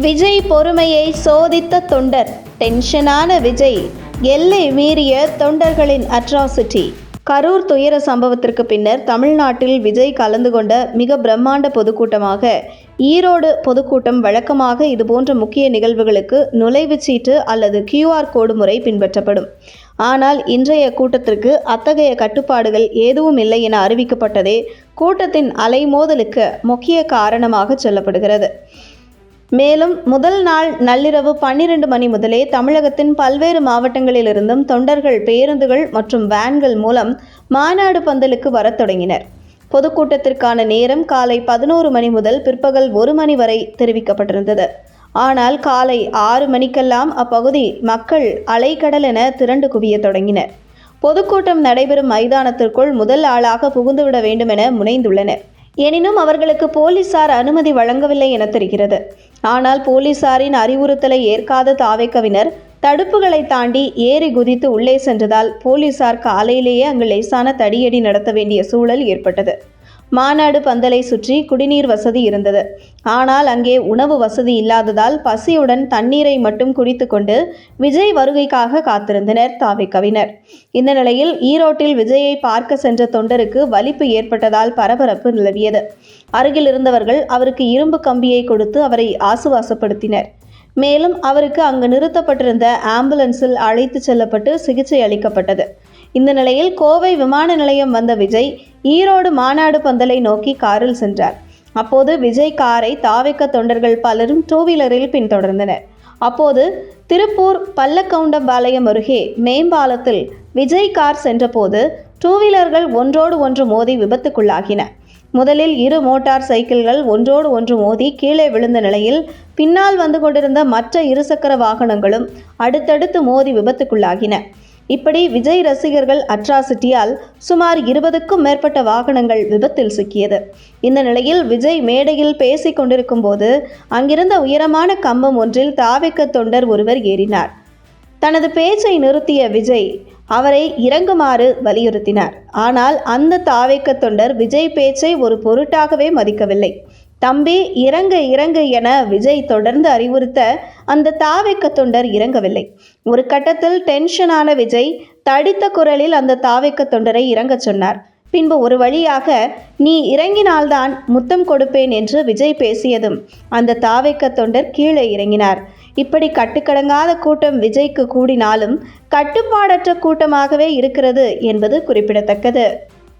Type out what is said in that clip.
விஜய் பொறுமையை சோதித்த தொண்டர். டென்ஷனான விஜய் எல்லை மீறிய தொண்டர்களின் அட்ராசிட்டி கரூர் துயர சம்பவத்திற்கு பின்னர் தமிழ்நாட்டில் விஜய் கலந்து கொண்ட மிக பிரம்மாண்ட பொதுக்கூட்டமாக ஈரோடு பொதுக்கூட்டம் வழக்கமாக இதுபோன்ற முக்கிய நிகழ்வுகளுக்கு நுழைவுச்சீட்டு அல்லது கியூஆர் கோடு முறை பின்பற்றப்படும். ஆனால் இன்றைய கூட்டத்திற்கு அத்தகைய கட்டுப்பாடுகள் எதுவும் இல்லை என அறிவிக்கப்பட்டதே கூட்டத்தின் அலைமோதலுக்கு முக்கிய காரணமாக சொல்லப்படுகிறது. மேலும் முதல் நாள் நள்ளிரவு பன்னிரண்டு மணி முதலே தமிழகத்தின் பல்வேறு மாவட்டங்களிலிருந்தும் தொண்டர்கள் பேருந்துகள் மற்றும் வேன்கள் மூலம் மாநாடு பந்தலுக்கு வரத் தொடங்கினர். பொதுக்கூட்டத்திற்கான நேரம் காலை பதினோரு மணி முதல் பிற்பகல் ஒரு மணி வரை தெரிவிக்கப்பட்டிருந்தது. ஆனால் காலை ஆறு மணிக்கெல்லாம் அப்பகுதி மக்கள் அலைக்கடல் என திரண்டு குவிய தொடங்கினர். பொதுக்கூட்டம் நடைபெறும் மைதானத்திற்குள் முதல் ஆளாக புகுந்துவிட வேண்டும் என முனைந்துள்ளனர். எனினும் அவர்களுக்கு போலீசார் அனுமதி வழங்கவில்லை என தெரிகிறது. ஆனால் போலீசாரின் அறிவுறுத்தலை ஏற்காத தாவைக்கவினர் தடுப்புகளை தாண்டி ஏறி குதித்து உள்ளே சென்றதால் போலீசார் காலையிலேயே அங்கு லேசான தடியடி நடத்த வேண்டிய சூழல் ஏற்பட்டது. மாநாடு பந்தலை சுற்றி குடிநீர் வசதி இருந்தது. ஆனால் அங்கே உணவு வசதி இல்லாததால் பசியுடன் தண்ணீரை மட்டும் குடித்துக்கொண்டு விஜய் வருகைக்காக காத்திருந்தனர் தாவேக்கவினர் இந்த நிலையில் ஈரோட்டில் விஜயை பார்க்க சென்ற தொண்டருக்கு வலிப்பு ஏற்பட்டதால் பரபரப்பு நிலவியது. அருகில் இருந்தவர்கள் அவருக்கு இரும்பு கம்பியை கொடுத்து அவரை ஆசுவாசப்படுத்தினர். மேலும் அவருக்கு அங்கு நிறுத்தப்பட்டிருந்த ஆம்புலன்ஸில் அழைத்து செல்லப்பட்டு சிகிச்சை அளிக்கப்பட்டது. இந்த நிலையில் கோவை விமான நிலையம் வந்த விஜய் ஈரோடு மாநாடு பந்தலை நோக்கி காரில் சென்றார். அப்போது விஜய் காரை தாவிக்க தொண்டர்கள் பலரும் டூ வீலரில் பின்தொடர்ந்தனர். அப்போது திருப்பூர் பல்லக்கவுண்டம்பாளையம் அருகே மேம்பாலத்தில் விஜய் கார் சென்றபோது டூ வீலர்கள் ஒன்றோடு ஒன்று மோதி விபத்துக்குள்ளாகின. முதலில் இரு மோட்டார் சைக்கிள்கள் ஒன்றோடு ஒன்று மோதி கீழே விழுந்த நிலையில் பின்னால் வந்து கொண்டிருந்த மற்ற இருசக்கர வாகனங்களும் அடுத்தடுத்து மோதி விபத்துக்குள்ளாகின. இப்படி விஜய் ரசிகர்கள் அட்ராசிட்டியால் சுமார் இருபதுக்கும் மேற்பட்ட வாகனங்கள் விபத்தில் சிக்கியது. இந்த நிலையில் விஜய் மேடையில் பேசிக் கொண்டிருக்கும் போது அங்கிருந்த உயரமான கம்பம் ஒன்றில் தாவிக்க தொண்டர் ஒருவர் ஏறினார். தனது பேச்சை நிறுத்திய விஜய் அவரை இறங்குமாறு வலியுறுத்தினார். ஆனால் அந்த தாவேக்க தொண்டர் விஜய் பேச்சை ஒரு பொருட்டாகவே மதிக்கவில்லை. தம்பி இறங்க இறங்க என விஜய் தொடர்ந்து அறிவுறுத்த அந்த தாவேக்க தொண்டர் இறங்கவில்லை. ஒரு கட்டத்தில் டென்ஷனான விஜய் தடித்த குரலில் அந்த தாவேக்க தொண்டரை இறங்கச் சொன்னார். பின்பு ஒரு வழியாக நீ இறங்கினால்தான் முத்தம் கொடுப்பேன் என்று விஜய் பேசியதும் அந்த தாவைக்க தொண்டர் கீழே இறங்கினார். இப்படி கட்டுக்கடங்காத கூட்டம் விஜய்க்கு கூடினாலும் கட்டுப்பாடற்ற கூட்டமாகவே இருக்கிறது என்பது குறிப்பிடத்தக்கது.